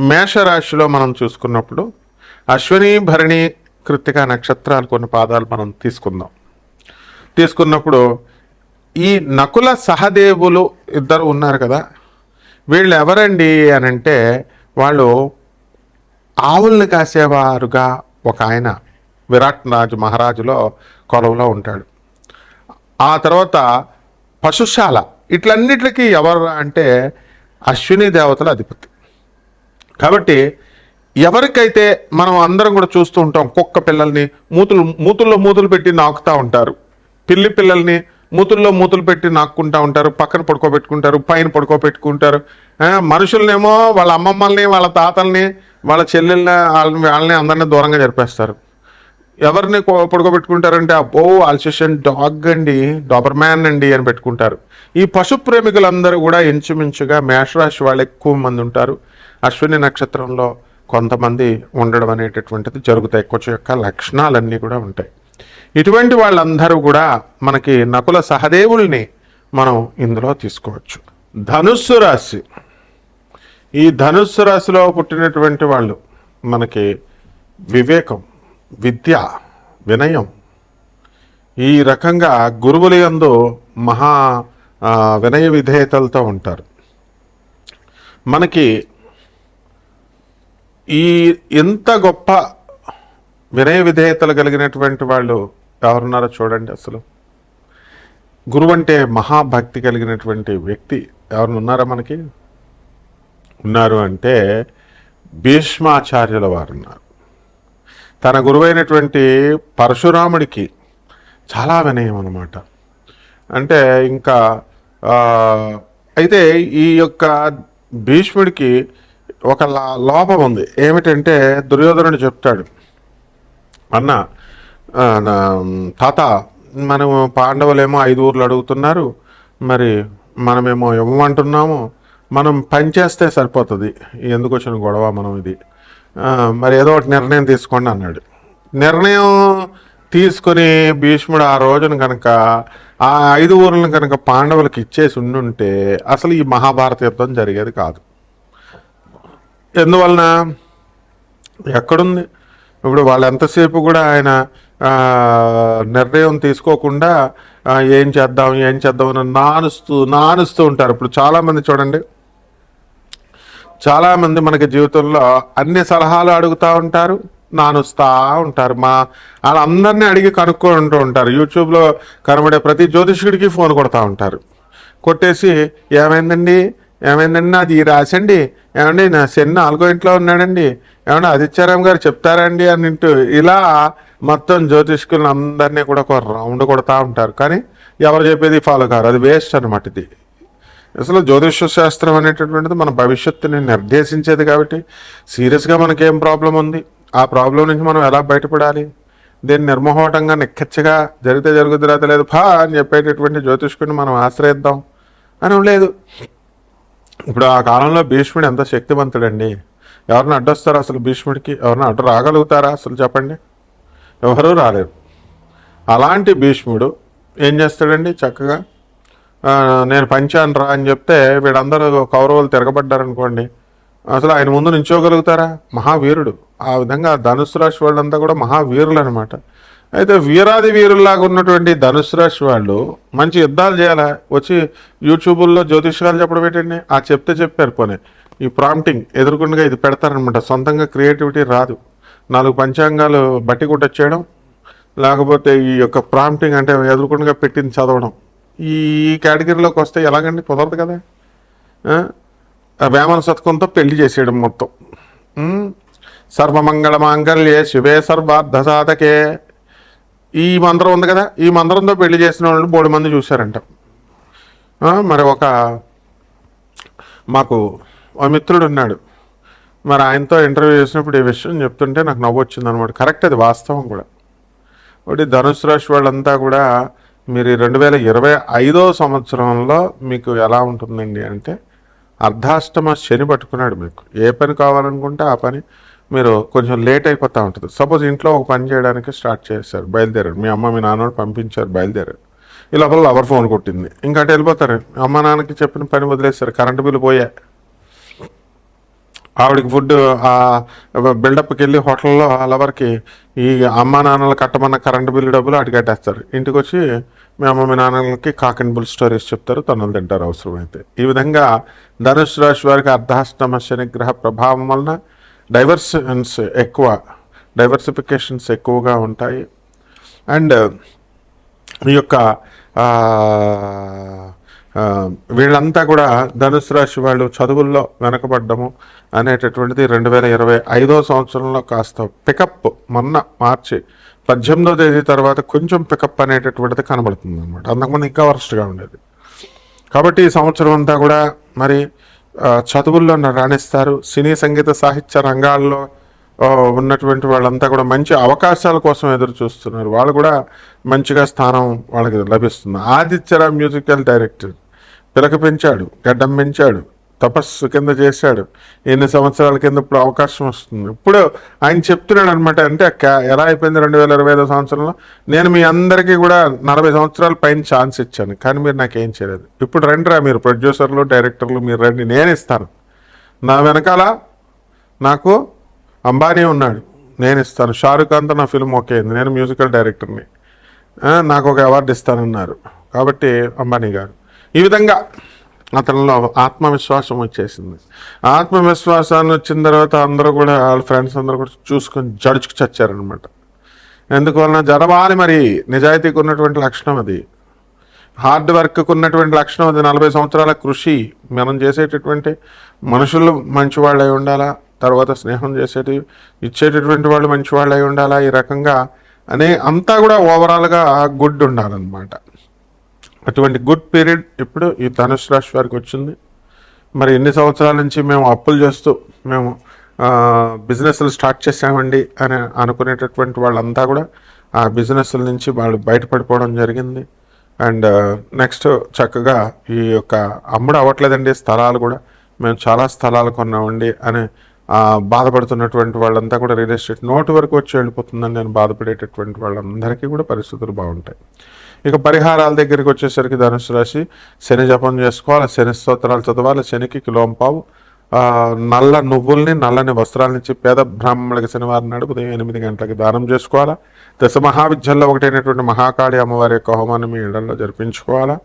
మేషరాశిలో మనం చూసుకున్నప్పుడు అశ్విని భరణి కృత్తిక నక్షత్రాలు కొన్ని పాదాలు మనం తీసుకుందాం. తీసుకున్నప్పుడు ఈ నకుల సహదేవులు ఇద్దరు ఉన్నారు కదా వీళ్ళు ఎవరండి అని అంటే వాళ్ళు ఆవుల్ని కాసేవారుగా ఒక ఆయన విరాట్ రాజు మహారాజులో కొలువులో ఉంటాడు. ఆ తర్వాత పశుశాల ఇట్లన్నిటికీ ఎవరు అంటే అశ్విని దేవతల అధిపతి. కాబట్టి ఎవరికైతే మనం అందరం కూడా చూస్తూ ఉంటాం కుక్క పిల్లల్ని మూతులు మూతుల్లో మూతులు పెట్టి నాకుతూ ఉంటారు. పిల్లి పిల్లల్ని మూతుల్లో మూతులు పెట్టి నాక్కుంటా ఉంటారు పక్కన పడుకోబెట్టుకుంటారు పైన పడుకోబెట్టుకుంటారు. మనుషులనేమో వాళ్ళ అమ్మమ్మల్ని వాళ్ళ తాతల్ని వాళ్ళ చెల్లెల్ని వాళ్ళని వాళ్ళని అందరినీ దూరంగా జరిపేస్తారు. ఎవరిని పడుకోబెట్టుకుంటారంటే అబ్బో ఆల్సేషన్ డాగ్ అండి డాబర్ మ్యాన్ అండి అని పెట్టుకుంటారు. ఈ పశు ప్రేమికులందరూ కూడా ఇంచుమించుగా మేషరాశి వాళ్ళు ఎక్కువ మంది ఉంటారు. అశ్విని నక్షత్రంలో కొంతమంది ఉండడం అనేటటువంటిది జరుగుతాయి. కొంచెం యొక్క లక్షణాలన్నీ కూడా ఉంటాయి. ఇటువంటి వాళ్ళందరూ కూడా మనకి నకుల సహదేవుల్ని మనం ఇందులో తీసుకోవచ్చు. ధనుస్సు రాశి. ఈ ధనుస్సు రాశిలో పుట్టినటువంటి వాళ్ళు మనకి వివేకం విద్య వినయం ఈ రకంగా గురువుల యందు మహా వినయ విధేయతలతో ఉంటారు. మనకి ఈ ఎంత గొప్ప వినయ విధేయతలు కలిగినటువంటి వాళ్ళు ఎవరున్నారో చూడండి అసలు. గురువు అంటే మహాభక్తి కలిగినటువంటి వ్యక్తి ఎవరు ఉన్నారా మనకి? ఉన్నారు అంటే భీష్మాచార్యుల వారు ఉన్నారు తన గురువైనటువంటి పరశురాముడికి చాలా వినయం అనమాట అంటే ఇంకా అయితే ఈ యొక్క భీష్ముడికి ఒక లా- లోపం ఉంది. ఏమిటంటే దుర్యోధనుడు చెప్తాడు. అన్న తాత మనము పాండవులేమో ఐదు ఊర్లు అడుగుతున్నారు. మరి మనమేమో ఇవ్వమంటున్నాము. మనం పని చేస్తే సరిపోతుంది. ఎందుకు వచ్చిన గొడవ మనం ఇది? మరి ఏదో ఒకటి నిర్ణయం తీసుకోండి అన్నాడు. నిర్ణయం తీసుకొని భీష్ముడు ఆ రోజున కనుక ఆ ఐదు ఊర్లను కనుక పాండవులకు ఇచ్చేసి ఉండుంటే అసలు ఈ మహాభారత యుద్ధం జరిగేది కాదు. ఎందువలన? ఎక్కడుంది? ఇప్పుడు వాళ్ళు ఎంతసేపు కూడా ఆయన నిర్ణయం తీసుకోకుండా ఏం చేద్దాం ఏం చేద్దాం అని నానుస్తూ నానుస్తూ ఉంటారు. ఇప్పుడు చాలామంది చూడండి. చాలామంది మనకి జీవితంలో అన్ని సలహాలు అడుగుతూ ఉంటారు నానుస్తూ ఉంటారు. మా వాళ్ళందరినీ అడిగి కనుక్కుంటూ ఉంటారు. యూట్యూబ్లో కనబడే ప్రతి జ్యోతిష్యుడికి ఫోన్ కొడతా ఉంటారు. కొట్టేసి ఏమైందండి? ఏమైందండి? నాది ఈ రాసండి ఏమండి నా శని నాలుగో ఇంట్లో ఉన్నాడండి. ఏమండి ఆదిత్యారాం గారు చెప్తారండి అని అంటూ ఇలా మొత్తం జ్యోతిష్కులను అందరినీ కూడా ఒక రౌండ్ కొడతా ఉంటారు. కానీ ఎవరు చెప్పేది ఫాలో కారు. అది వేస్ట్ అనమాట ఇది. అసలు జ్యోతిష శాస్త్రం అనేటటువంటిది మన భవిష్యత్తుని నిర్దేశించేది కాబట్టి సీరియస్గా మనకేం ప్రాబ్లం ఉంది? ఆ ప్రాబ్లం నుంచి మనం ఎలా బయటపడాలి? దీన్ని నిర్మోహటంగా నిక్కచ్చగా జరిగితే జరుగుతురా లేకపోతే లేదు. ఫా అని చెప్పేటటువంటి జ్యోతిష్కుడిని మనం ఆశ్రయిద్దాం అని లేదు. ఇప్పుడు ఆ కాలంలో భీష్ముడు ఎంత శక్తివంతుడండి? ఎవరిని అడ్డొస్తారా అసలు భీష్ముడికి? ఎవరిని అడ్డు రాగలుగుతారా అసలు చెప్పండి? ఎవరూ రాలేరు. అలాంటి భీష్ముడు ఏం చేస్తాడండి చక్కగా? నేను పంచాను రా అని చెప్తే వీళ్ళందరూ కౌరవులు తిరగబడ్డారనుకోండి. అసలు ఆయన ముందు నించోగలుగుతారా మహావీరుడు. ఆ విధంగా ధనుసు రాశి వాళ్ళంతా కూడా మహావీరులు అనమాట అయితే వీరాది వీరుల్లాగా ఉన్నటువంటి ధనుసు రాశి వాళ్ళు మంచి యుద్ధాలు చేయాలా? వచ్చి యూట్యూబుల్లో జ్యోతిష్యాలు చెప్పడం ఏంటండి? ఆ చెప్తే చెప్పారు పోనీ. ఈ ప్రాంప్టింగ్ ఎదుర్కొండగా ఇది పెడతారనమాట సొంతంగా క్రియేటివిటీ రాదు. నాలుగు పంచాంగాలు బట్టి కొట్టొచ్చేయడం లేకపోతే ఈ యొక్క ప్రాంప్టింగ్ అంటే ఎదుర్కొండగా పెట్టింది చదవడం. ఈ కేటగిరీలోకి వస్తే ఎలాగండి? కుదరదు కదా. వేమన శతకంతో పెళ్ళి చేసేయడం మొత్తం. సర్వమంగళ మాంగళ్యే శివే సర్వార్థ సాధకే. ఈ మంత్రం ఉంది కదా ఈ మంత్రంతో పెళ్ళి చేసిన వాళ్ళు బోడి మంది చూశారంట. మరి ఒక మాకు మిత్రుడు ఉన్నాడు. మరి ఆయనతో ఇంటర్వ్యూ చేసినప్పుడు ఈ విషయం చెప్తుంటే నాకు నవ్వు వచ్చిందనమాట. కరెక్ట్ అది వాస్తవం కూడా. ఒకటి ధనుసు రాశి వాళ్ళంతా కూడా మీరు రెండు వేల ఇరవై ఐదో సంవత్సరంలో మీకు ఎలా ఉంటుందండి అంటే అర్ధాష్టమ శని పట్టుకున్నాడు మీకు. ఏ పని కావాలనుకుంటే ఆ పని మీరు కొంచెం లేట్ అయిపోతూ ఉంటుంది. సపోజ్ ఇంట్లో ఒక పని చేయడానికి స్టార్ట్ చేశారు బయలుదేరారు. మీ అమ్మ మీ నాన్న పంపించారు బయలుదేరారు. ఈ లోపల లవర్ ఫోన్ కొట్టింది. ఇంకా వెళ్ళిపోతారు. అమ్మ నాన్నకి చెప్పిన పని వదిలేస్తారు కరెంటు బిల్లు పోయా. ఆవిడకి ఫుడ్ ఆ బిల్డప్కి వెళ్ళి హోటల్లో ఆ లవర్కి ఈ అమ్మ నాన్నలు కట్టమన్న కరెంటు బిల్లు డబ్బులు అటు కట్టేస్తారు. ఇంటికి వచ్చి మీ అమ్మ మీ నాన్నలకి కాక్ అండ్ బుల్ స్టోరీస్ చెప్తారు తనలు తింటారు అవసరమైతే. ఈ విధంగా ధనుసు రాశి వారికి అర్ధాష్టమ శనిగ్రహ ప్రభావం వలన డైవర్షన్స్ ఎక్కువ డైవర్సిఫికేషన్స్ ఎక్కువగా ఉంటాయి. అండ్ ఈ యొక్క వీళ్ళంతా కూడా ధనుసు రాశి వాళ్ళు చదువుల్లో వెనకబడ్డము అనేటటువంటిది రెండు వేల ఇరవై ఐదో సంవత్సరంలో కాస్త పికప్ మొన్న మార్చి పద్దెనిమిదో తేదీ తర్వాత కొంచెం పికప్ అనేటటువంటిది కనబడుతుంది అనమాట అంతకుముందు ఇంకా వరస్ట్గా ఉండేది. కాబట్టి ఈ సంవత్సరం అంతా కూడా మరి చదువుల్లో రాణిస్తారు. సినీ సంగీత సాహిత్య రంగాల్లో ఉన్నటువంటి వాళ్ళంతా కూడా మంచి అవకాశాల కోసం ఎదురు చూస్తున్నారు. వాళ్ళు కూడా మంచిగా స్థానం వాళ్ళకి లభిస్తుంది. ఆదిత్యరా మ్యూజికల్ డైరెక్టర్ పిలక పెంచాడు గడ్డం పెంచాడు. తపస్సు కింద చేశాడు. ఎన్ని సంవత్సరాల కింద ఇప్పుడు అవకాశం వస్తుంది. ఇప్పుడు ఆయన చెప్తున్నాడు అనమాట అంటే కా- ఎలా అయిపోయింది రెండు వేల ఇరవై ఐదో సంవత్సరంలో? నేను మీ అందరికీ కూడా నలభై సంవత్సరాల పైన ఛాన్స్ ఇచ్చాను కానీ మీరు నాకేం చేయలేదు. ఇప్పుడు రండిరా మీరు ప్రొడ్యూసర్లు డైరెక్టర్లు మీరు రండి నేను ఇస్తాను. నా వెనకాల నాకు అంబానీ ఉన్నాడు నేను ఇస్తాను. షారుఖ్ అంతా నా ఫిల్మ్ ఓకే అయింది నేను మ్యూజికల్ డైరెక్టర్ని. నాకు ఒక అవార్డు ఇస్తానన్నారు. కాబట్టి అంబానీ గారు. ఈ విధంగా అతనిలో ఆత్మవిశ్వాసం వచ్చేసింది. ఆత్మవిశ్వాసాన్ని వచ్చిన తర్వాత అందరూ కూడా వాళ్ళ ఫ్రెండ్స్ అందరూ కూడా చూసుకొని జడుచుకు చచ్చారనమాట ఎందువలన జరవాలి మరి? నిజాయితీకి ఉన్నటువంటి లక్షణం అది. హార్డ్ వర్క్కి ఉన్నటువంటి లక్షణం అది. నలభై సంవత్సరాల కృషి మనం చేసేటటువంటి మనుషులు మంచివాళ్ళు అయి ఉండాలా? తర్వాత స్నేహం చేసేటి ఇచ్చేటటువంటి వాళ్ళు మంచివాళ్ళు అయి ఉండాలా? ఈ రకంగా అనే అంతా కూడా ఓవరాల్గా గుడ్ ఉండాలన్నమాట అటువంటి గుడ్ పీరియడ్ ఇప్పుడు ఈ ధనుసు రాశి వారికి వచ్చింది. మరి ఎన్ని సంవత్సరాల నుంచి మేము అప్పులు చేస్తూ మేము బిజినెస్లు స్టార్ట్ చేసామండి అని అనుకునేటటువంటి వాళ్ళంతా కూడా ఆ బిజినెస్ల నుంచి వాళ్ళు బయటపడిపోవడం జరిగింది. అండ్ నెక్స్ట్ చక్కగా ఈ యొక్క అమ్ముడు అవ్వట్లేదండి స్థలాలు కూడా మేము చాలా స్థలాలు కొన్నామండి అని బాధపడుతున్నటువంటి వాళ్ళంతా కూడా రియల్ ఎస్టేట్ నోటు వరకు వచ్చి వెళ్ళిపోతుందని నేను బాధపడేటటువంటి వాళ్ళందరికీ కూడా పరిస్థితులు బాగుంటాయి. ఇక పరిహారాల దగ్గరికి వచ్చేసరికి ధనుసు రాశి శని జపం చేసుకోవాలి శని స్తోత్రాలు చదవాలి శనికి కిలోంపావు నల్ల నువ్వుల్ని నల్లని వస్త్రాలనిచ్చి పేద బ్రాహ్మణులకి శనివారం నాడు ఉదయం ఎనిమిది గంటలకి దానం చేసుకోవాలా. దశ మహావిద్యల్లో ఒకటైనటువంటి మహాకాళి అమ్మవారి యొక్క హోమాన్ని మీ ఇళ్ళలో జరిపించుకోవాలా.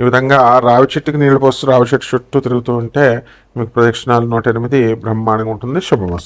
ఈ విధంగా రావి చెట్టుకి నీళ్ళు పోస్తూ రావి చెట్టు చుట్టూ తిరుగుతూ ఉంటే మీకు ప్రదక్షిణాలు నూట ఎనిమిది బ్రహ్మాండంగా ఉంటుంది. శుభమస్తు.